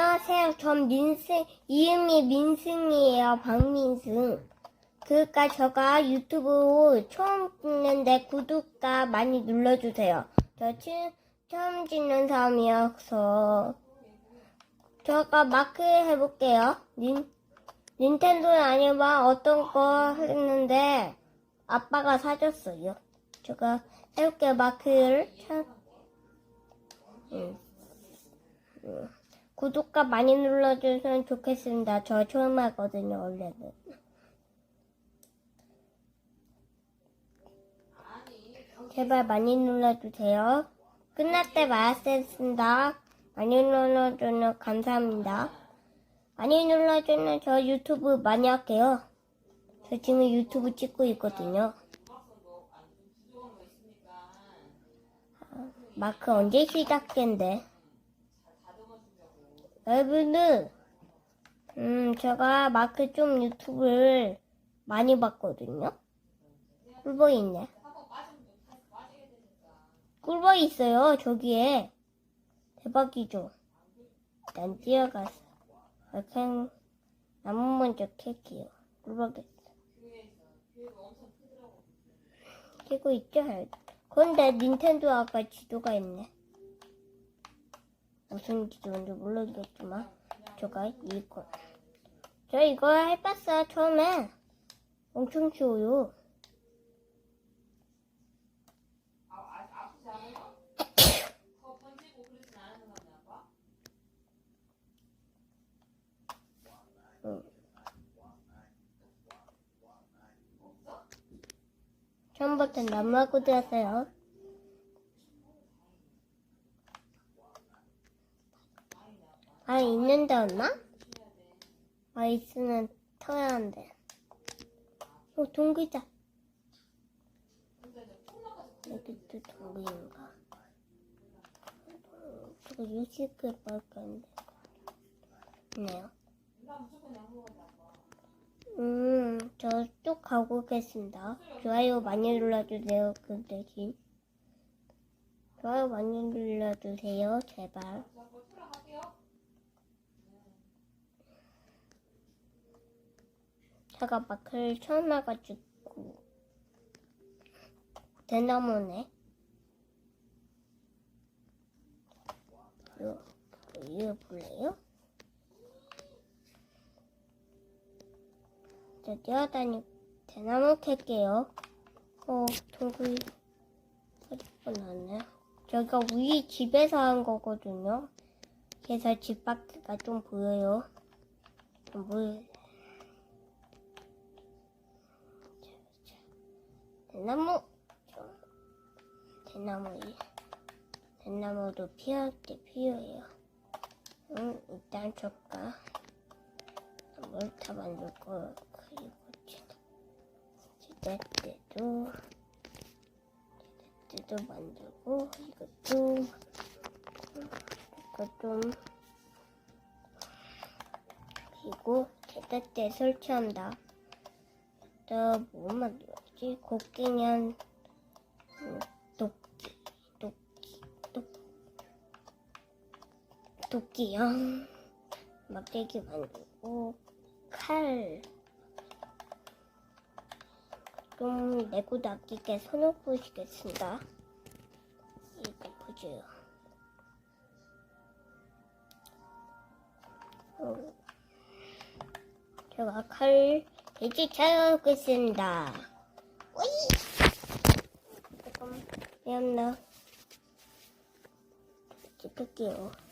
안녕하세요. 전 민승, 이름이 민승이에요. 박민승. 그니까 제가 유튜브 처음 찍는데 구독자 많이 눌러주세요. 저 치, 처음 찍는 사람이어서 제가 마크 해볼게요. 닌, 닌텐도는 아니지만 어떤 거 했는데 아빠가 사줬어요. 제가 해볼게요. 마크를 찾, 음. 음. 구독과 많이 눌러주시면 좋겠습니다. 저 처음 하거든요, 원래는. 제발 많이 눌러주세요. 끝날 때 말했습니다. 많이 눌러주는 감사합니다. 많이 눌러주는 저 유튜브 많이 할게요. 저 지금 유튜브 찍고 있거든요. 마크 언제 시작된대? 여러분은 음 제가 마크 좀 유튜브를 많이 봤거든요. 꿀보이 있네. 꿀보이 있어요 저기에 대박이죠. 난 뛰어가서 아, 그냥 나무 먼저 캘게요. 꿀보이 끼고 있죠? 그런데 닌텐도 아까 지도가 있네. 무슨 기준인지 모르겠지만 제가 이거 저 이거 해봤어요 처음에. 엄청 쉬워요. 응. 처음부터 나무하고 들었어요 아, 있는데 없나? 아, 있으면 터야 한대. 어, 동기다. 여기 또 동기인가? 어, 저거 유식을 빨간데. 네요. 음, 저 쭉 가고 오겠습니다. 좋아요 많이 눌러주세요, 그 대신. 좋아요 많이 눌러주세요, 제발. 제가 마크를 처음 해가지고. 대나무네. 이거 이거 볼래요? 저 뛰어다니 대나무 캘게요. 어 어디가 나네. 저희가 우리 집에서 한 거거든요. 그래서 집 밖가 좀 보여요. 물 대나무 대나무 대나무도 피할 때 필요해요. 음 일단 저가 물타 만들고 그리고 지대 때도 지대 때도 만들고 이것도 좀 그리고 지대 때 설치한다. 또 뭐 만들 곡괭이한 음, 도끼, 도끼, 도, 도끼형 막대기 만들고 칼. 좀 내구도 아끼게 손을 보시겠습니다. 이거 보세요. 어, 제가 칼 이제 찾아오고 있습니다. 오이! 미안나. 찍을게요.